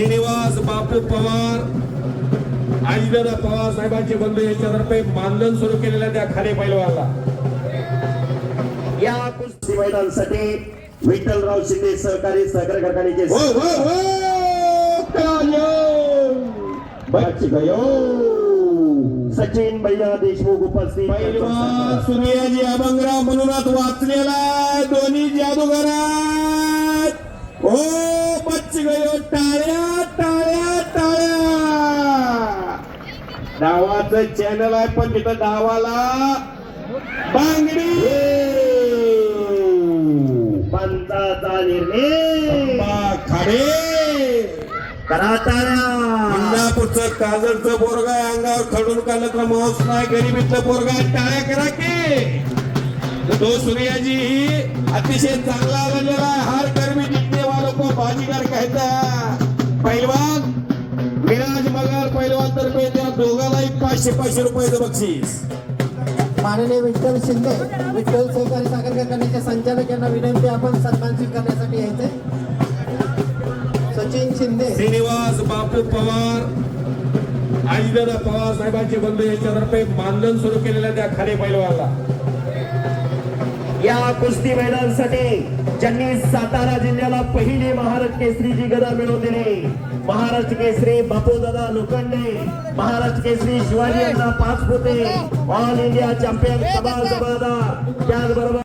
श्रीनिवास बापू पवार आजीदादा पवार साहेबांचे बंधू यांच्यातर्फे मानधन सुरू केलेल्या त्या खाली पैलवानला. या कुस्ती मैदानासाठी विठ्ठलराव शिंदे सहकारी सहकारी कारखान्याचे हो हो हो! सचिन भैया देशमुख उपस्थित. सूर्याजी अभंगराव म्हणूनच वाचलेला. दोन्ही जादूगारात. हो बच्ची गयो टाळ्या! डावाचं चॅनल आहे पण तिथं डावाला बांगडी! पंचाचा निर्णय. खाडे! इंदापूरचं काजलचं पोरग आहे अंगावर खडून काढलं तर माऊस नाही गरीबीतलं पोरग आहे टाळ्या करा की! तो सूर्याजी अतिशय चांगला आलेला आहे हार कर्मी जितने वालों को बाजीगर कहता पैलवान विराज मगर पैलवान तर्फे त्या दोघांनाही पाचशे पाचशे रुपयाचं बक्षीस. माननीय विठ्ठल शिंदे विठ्ठल सहकारी साखर कारखान्याचे संचालक यांना विनंती आपण सन्मान स्वीकारण्यासाठी यायचे. सचिन शिंदे. श्रीनिवास बापू पवार आजीदादा पवार साहेबांचे बंधू यांच्यातर्फे मानधन सुरू केलेल्या त्या खाली पैलवानला. या कुस्ती मैदानासाठी ज्यांनी सातारा जिल्ह्याला पहिली महाराष्ट्र केसरीची गदा मिळवून दिली महाराष्ट्र केसरी बापूदादा लोखंडे महाराष्ट्र केसरी शिवाजी यांना पाच पोते ऑल इंडिया चॅम्पियन सभा त्याचबरोबर